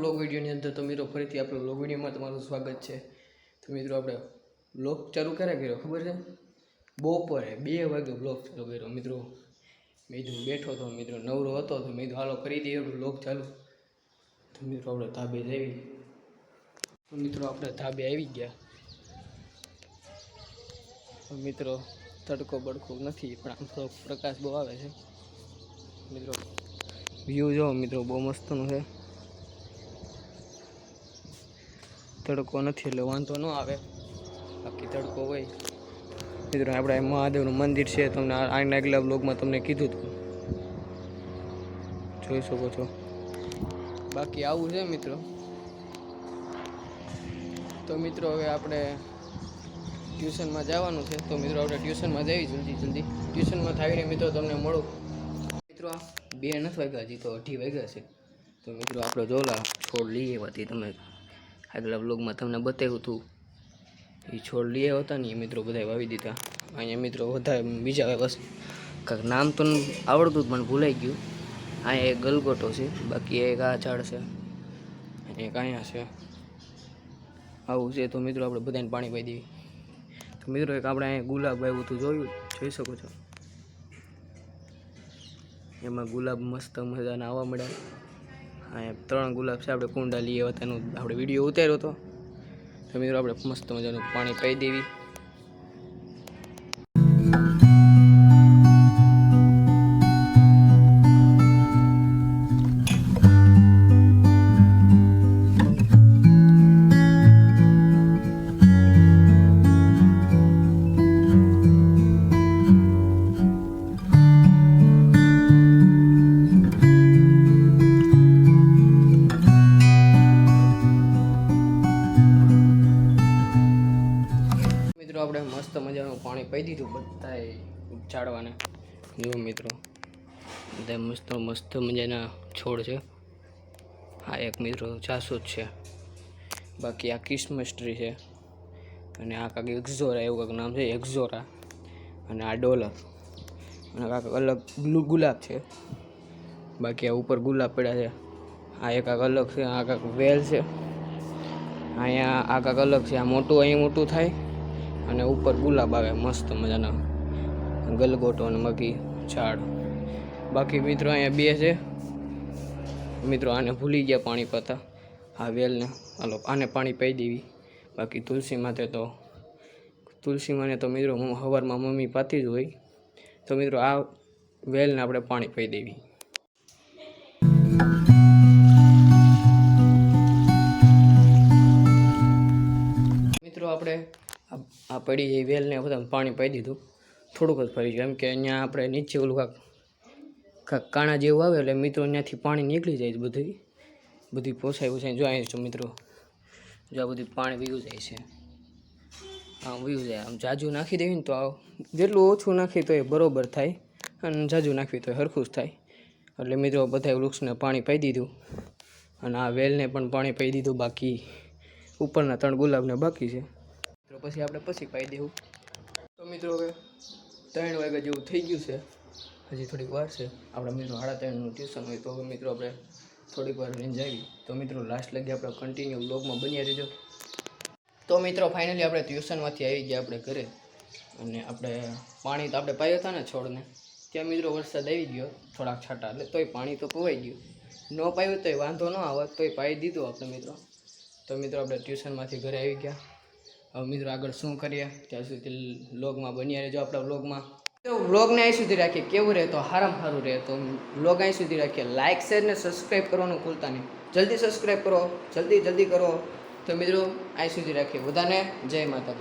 Vlog વિડીયોની અંદર. તો મિત્રો, ફરીથી આપણો બ્લોગ વિડીયોમાં તમારું સ્વાગત છે. તો મિત્રો, આપણે બ્લોગ ચાલુ ક્યારે કર્યો ખબર છે? બપોરે બે વાગે બ્લોગ ચાલુ કર્યો. મિત્રો મેં બેઠો હતો. મિત્રો, નવરો હતો. તો મેં કીધું હાલો, કરી દઈએ બ્લોગ ચાલુ. તો મિત્રો, આપણે ધાબે જઈ મિત્રો, આપણે ધાબે આવી ગયા. મિત્રો, તડકો બડકો નથી, પણ આમ થોડોક પ્રકાશ બહુ આવે છે. મિત્રો વ્યૂ જો મિત્રો, બહુ મસ્તનું છે. તડકો નથી એટલે વાંધો ન આવે. બાકી તડકો હોય. મિત્રો, આપણે મહાદેવનું મંદિર છે, તમને આના આગલા બ્લોગમાં તમને કીધું હતું. જોઈ શકો છો. બાકી આવું છે મિત્રો. તો મિત્રો, હવે આપણે ટ્યુશનમાં જવાનું છે. તો મિત્રો, આપણે ટ્યુશનમાં જઈએ જલ્દી જલ્દી. ટ્યુશનમાં થાવીને મિત્રો તમને મળું. મિત્રો બે નથી વાગ્યા હજી તો અઢી વાગ્યા છે. તો મિત્રો, આપણે જોલા છોડ લઈએ હતી તમે. આગલા બ્લોગમાં તમને બતાવ્યું હતું એ છોડ લઈ આવ્યા હતા ને એ મિત્રો બધા વાવી દીધા. અહીંયા મિત્રો વધારે બીજા બસ. કાંક નામ તો આવડતું જ, પણ ભૂલાઈ ગયું. અહીંયા એક ગલગોટો છે, બાકી એક આ ઝાડ છે. અને એક અહીંયા છે. આવું છે તો મિત્રો આપણે બધાને પાણી પાઈ દઈએ તો મિત્રો એક આપણે અહીંયા ગુલાબ આવ્યું હતું, જોયું? જોઈ શકો છો? એમાં ગુલાબ મસ્ત મજાના આવવા મળ્યા. અહીંયા ત્રણ ગુલાબ છે. આપણે કુંડા લઈએ હતા એનો આપણે વીડિયો ઉતાર્યો હતો. તો મિત્રો, આપણે મસ્ત મજાનું પાણી પાઈ દેવી. આપણે મસ્ત મજાનું પાણી પાઈ દીધું બધાએ ઝાડવાને જુઓ મિત્રો, બધા મસ્ત મસ્ત મજાના છોડ છે. આ એક મિત્રો જાસૂદ છે. બાકી આ ક્રિસમસ ટ્રી છે. અને આ કાંઈક એક્ઝોરા, એવું કાંઈક નામ છે, એક્ઝોરા. અને આ ડોલર. અને કાંઈક અલગ ગ્લુ- ગુલાબ છે. બાકી આ ઉપર ગુલાબ પડ્યા છે. આ એક કાંઈક અલગ છે, આ કાંઈક વેલ છે. અહીંયા આ કાંઈક અલગ છે, આ મોટું, અહીં મોટું થાય. અને ઉપર ગુલાબ આવે, મસ્ત મજાના. ગલગોટો અને મગી, ઝાડ. બાકી મિત્રો અહીંયા બે છે. મિત્રો આને ભૂલી ગયા પાણી પાતા. આ વેલને, હાલો, આને પાણી પાઈ દેવી. બાકી તુલસી માથે તો, તુલસી માને તો મિત્રો હવારમાં મમ્મી પાતી જ હોય. તો મિત્રો આ વેલને આપણે પાણી પાઈ દેવી. મિત્રો આપણે આ પડી એ વેલને બધા પાણી પાઈ દીધું. થોડુંક જ ફરી ગયું. એમ કે અહીંયા આપણે નીચે ઓલું કાંક કાણા જેવું આવે એટલે મિત્રો ત્યાંથી પાણી નીકળી જાય બધું બધી પોસાય પોસાય. જો અહીં મિત્રો, જો આ બધું પાણી વીયું જાય છે. આમ વીયું જાય. આમ જાજુ નાખી દેવી ને તો આ જેટલું ઓછું નાખી તો એ બરાબર થાય. અને જાજુ નાખવી તો હરખું જ થાય. એટલે મિત્રો બધાય વૃક્ષને પાણી પાઈ દીધું. અને આ વેલને પણ પાણી પાઈ દીધું બાકી. ઉપરના ત્રણ ગુલાબને બાકી છે. તો પછી આપણે પછી પાઈ દેવું. તો મિત્રો હવે ત્રણ વાગ્યા જેવું થઈ ગયું છે. હજી થોડીક વાર છે. આપણા મિત્રો સાડા ત્રણનું ટ્યુશન હોય તો હવે મિત્રો આપણે થોડીક વાર રહીને આવી તો મિત્રો લાસ્ટ લગી આપણે કન્ટિન્યુ બ્લોગમાં બન્યા રહેજો. તો મિત્રો ફાઇનલી આપણે ટ્યુશનમાંથી આવી ગયા આપણે ઘરે. અને આપણે પાણી તો આપણે પાયો હતા ને છોડને. ત્યાં મિત્રો વરસાદ આવી ગયો. થોડાક છાંટા એટલે તોય પાણી તો પવાઈ ગયું. ન પાયું તોય વાંધો ન આવે, તોય પાઈ દીધું આપણે મિત્રો. તો મિત્રો આપણે ટ્યુશનમાંથી ઘરે આવી ગયા. હવે મિત્રો આગળ શું કરીએ? ત્યાં સુધી બ્લોગમાં બન્યા રહેજો આપણા બ્લોગમાં તો વ્લોગને અહીં સુધી રાખીએ. કેવું રહે તો હારામ સારું રહે. તો વ્લોગ અહીં સુધી રાખીએ. લાઇક શેર ને સબસ્ક્રાઈબ કરવાનું ભૂલતા નહીં. જલ્દી સબસ્ક્રાઈબ કરો. જલ્દી જલ્દી કરો. તો મિત્રો, અહીં સુધી રાખીએ. બધાને જય માતા